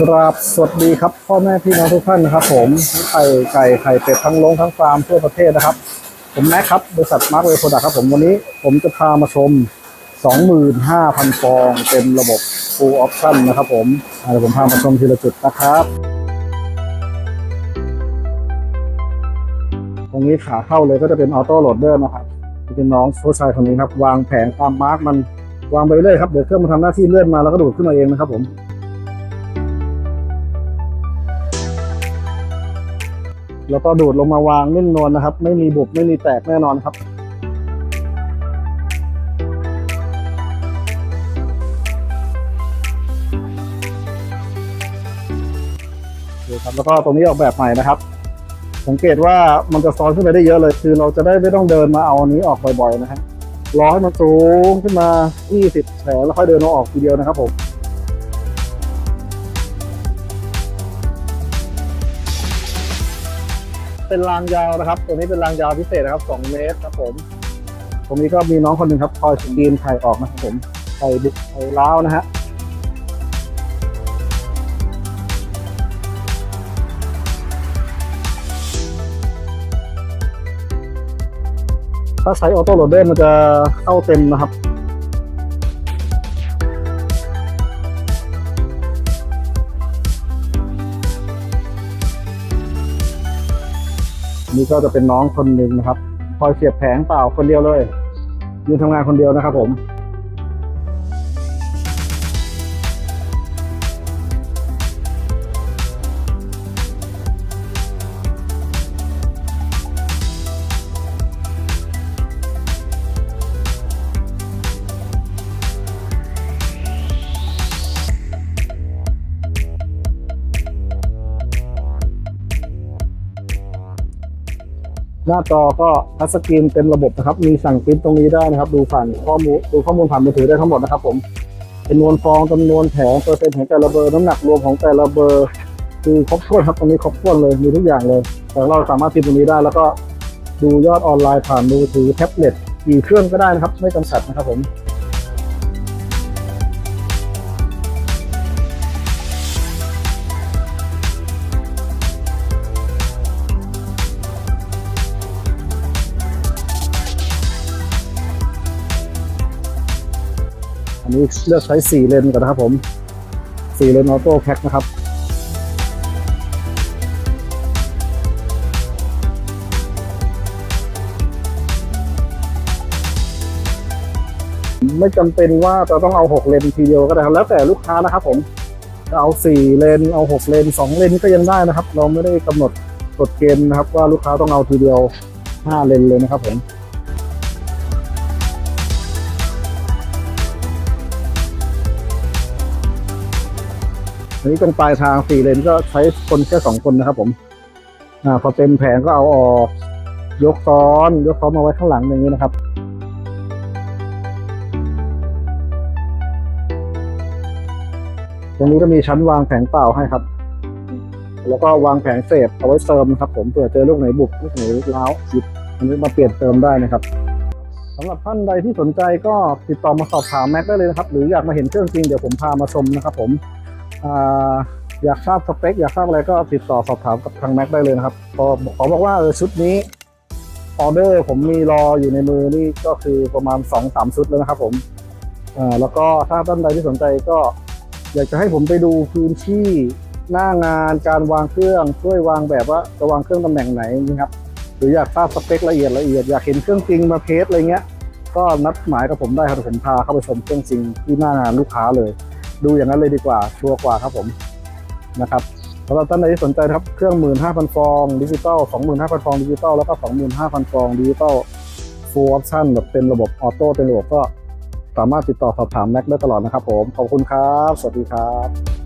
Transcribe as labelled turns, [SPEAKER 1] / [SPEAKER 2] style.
[SPEAKER 1] กราบสวัสดีครับ พ่อแม่พี่น้องทุกท่านนะครับ ผมไข่ไก่ไข่เป็ดทั้งลงทั้งฟาร์มทั่วประเทศนะครับ ผมแม็กครับบริษัทมาร์คเวโปรดักครับผมวันนี้ผมจะพามาชม 25,000 ฟองเต็มระบบ full option นะครับผมเดี๋ยวผมพามาชมทีละจุดนะครับ ตรงนี้ขาเข้าเลยก็จะเป็นออโต้โหลดเดอร์นะครับจะเป็นน้องผู้ชายคนนี้ครับ วางแผงตามมาร์กมันวางไปเรื่อยครับเดี๋ยวเครื่องมันทำหน้าที่เลื่อนมาแล้วก็ดูดขึ้นมาเองนะครับผม แล้วก็ดูดลงมาวางนิ่มนวลนะครับ ไม่มีบุบไม่มีแตกแน่นอนครับดูครับแล้วก็ตรงนี้ออกแบบใหม่นะครับ สังเกตว่ามันจะซ้อนขึ้นไปได้เยอะเลย คือเราจะได้ไม่ต้องเดินมาเอาอันนี้ออกบ่อยๆนะฮะรอให้มันสูงขึ้นมา 20แผลแล้วค่อยเดินเอาออกทีเดียวนะครับผม เป็นรางยาวนะครับ ตัวนี้เป็นรางยาวพิเศษนะครับ 2 เมตรครับผม ตรงนี้ก็มีน้องคนหนึ่งครับคอยสกรีนไข่ออกนะครับผมไข่บุกไข่ล้าวนะฮะถ้าใช้ออโต้โหลดเดอร์มันจะเข้าเต็มนะครับ นี่ก็จะเป็นน้องคนหนึ่งนะครับ คอยเสียบแผงเปล่าคนเดียวเลยยืนทำงานคนเดียวนะครับผม หน้าจอก็ทัชสกรีนเต็มระบบนะครับ มีสั่งปริ้นตรงนี้ได้นะครับ ดูผ่านข้อมูลดูข้อมูลผ่านมือถือได้ทั้งหมดนะครับผมจำนวนฟองจำนวนแผงเปอร์เซ็นต์ของแต่ละเบอร์น้ำหนักรวมของแต่ละเบอร์คือครบถ้วนครับตรงนี้ครบถ้วนเลยมีทุกอย่างเลย แต่เราสามารถพิมพ์ตรงนี้ได้ แล้วก็ดูยอดออนไลน์ผ่านมือถือแท็บเล็ตกี่เครื่องก็ได้นะครับ ไม่จำกัดนะครับผม อันนี้เลือกใช้ 4 เลนก่อนนะครับผม 4 เลนออโต้แพ็คนะครับไม่จำเป็นว่าจะต้องเอา 6 เลนทีเดียวก็ได้ครับแล้วแต่ลูกค้านะครับผมจะเอา 4 เลนเอา 6 เลน 2 เลนก็ยังได้นะครับ เราไม่ได้กำหนดกฎเกณฑ์นะครับว่าลูกค้าต้องเอาทีเดียว 5 เลนเลยนะครับผม นี้ตรงปลายทางสี่เลนก็ใช้คนแค่สองคนนะครับ ผมอ่าพอเต็มแผงก็เอาออกยกซ้อนยกซ้อนมาไว้ข้างหลังอย่างนี้นะครับตรงนี้ก็มีชั้นวางแผงเปล่าให้ครับ แล้วก็วางแผงเศษเอาไว้เติมนะครับ ผมเผื่อเจอลูกไหนบุกลูกไหนล้าวหยิบอันนี้มาเปลี่ยนเติมได้นะครับสำหรับท่านใดที่สนใจก็ติดต่อมาสอบถามแม็กได้เลยนะครับ หรืออยากมาเห็นเครื่องจริงเดี๋ยวผมพามาชมนะครับผม อยากทราบสเปค อยากทราบอะไรก็ติดต่อสอบถามกับทางแม็กได้เลยนะครับพอขอบอกว่าเออชุดนี้ออเดอร์ผมมีรออยู่ในมือนี่ก็คือประมาณ2อสามชุดแล้วนะครับผมอ่าแล้วก็ถ้าท่านใดที่สนใจก็ อยากจะให้ผมไปดูพื้นที่หน้างานการวางเครื่องช่วยวางแบบว่าจะวางเครื่องตำแหน่งไหนนะครับหรืออยากทราบสเปคละเอียดละเอียดอยากเห็นเครื่องจริงมาเทสอะไรเงี้ย ก็นัดหมายกับผมได้ครับผมพาเข้าไปชมเครื่องจริงที่หน้างานลูกค้าเลย ดูอย่างนั้นเลยดีกว่าชัวร์กว่าครับผมนะครับสำหรับท่านใดที่สนใจครับเครื่อง 15,000 ฟองดิจิตอล 25,000 ฟองดิจิตอลแล้วก็ 25,000 ฟองดิจิตอล full option แบบเต็มระบบออโต้เต็มระบบก็สามารถติดต่อสอบถามแม็กได้ตลอดนะครับผม ขอบคุณครับ สวัสดีครับ